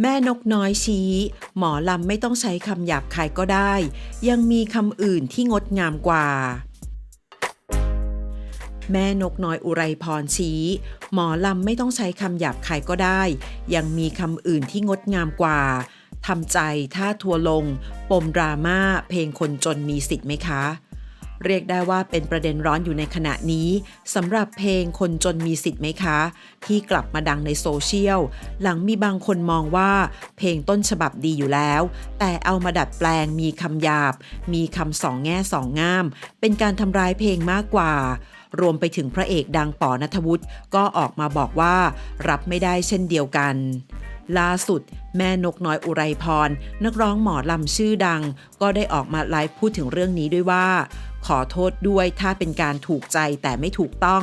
แม่นกน้อยชี้ หมอลำไม่ต้องใช้คำหยาบคายก็ได้ ยังมีคำอื่นที่งดงามกว่า แม่นกน้อยอุไรพรชี้ หมอลำไม่ต้องใช้คำหยาบคายก็ได้ ยังมีคำอื่นที่งดงามกว่าทำใจถ้าทัวร์ลง ปมดราม่าเพลงคนจนมีสิทธิ์ไหมคะ เรียกได้ว่าเป็นประเด็นร้อนอยู่ในขณะนี้สำหรับเพลงคนจนมีสิทธิ์ไหมคะ ที่กลับมาดังในโซเชียล หลังมีบางคนมองว่า เพลงต้นฉบับดีอยู่แล้ว แต่เอามาดัดแปลงมีคำหยาบ มีคำสองแง่สองงาม เป็นการทำร้ายเพลงมากกว่ารวมไปถึงพระเอกดังปอนัทวุฒิก็ออกมาบอกว่า รับไม่ได้เช่นเดียวกัน ล่าสุด แม่นกน้อยอุไรพร นักร้องหมอลำชื่อดัง ก็ได้ออกมาไลฟ์พูดถึงเรื่องนี้ด้วยว่า ขอโทษด้วยถ้าเป็นการถูกใจแต่ไม่ถูกต้อง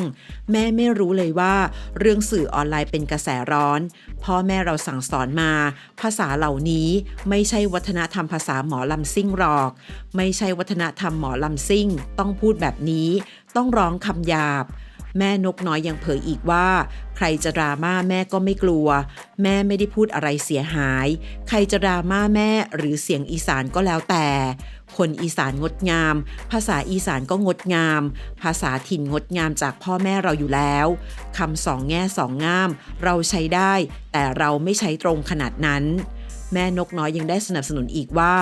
แม่ไม่รู้เลยว่า เรื่องสื่อออนไลน์เป็นกระแสร้อน พ่อแม่เราสั่งสอนมา ภาษาเหล่านี้ไม่ใช่วัฒนธรรมภาษาหมอลำซิ่งหรอก ไม่ใช่วัฒนธรรมหมอลำซิ่ง ต้องพูดแบบนี้ ต้องร้องคำหยาบ แม่นกน้อยยังเผยอีกว่า ใครจะดราม่าแม่ก็ไม่กลัว แม่ไม่ได้พูดอะไรเสียหาย ใครจะดราม่าแม่หรือเสียงอีสานก็แล้วแต่ คนอีสานงดงาม ภาษาอีสานก็งดงาม ภาษาถิ่นงดงามจากพ่อแม่เราอยู่แล้วคำสองแง่สองงาม เราใช้ได้ แต่เราไม่ใช้ตรงขนาดนั้น แม่นกน้อยยังได้สนับสนุนอีกว่า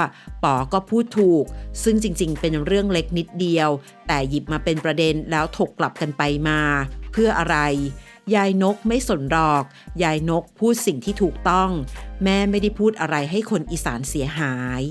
ป๋อก็พูดถูก ซึ่งจริงๆ เป็นเรื่องเล็กนิดเดียว แต่หยิบมาเป็นประเด็นแล้วถกกลับกันไปมา เพื่ออะไร ยายนกไม่สนหรอก ยายนกพูดสิ่งที่ถูกต้อง แม่ไม่ได้พูดอะไรให้คนอีสานเสียหาย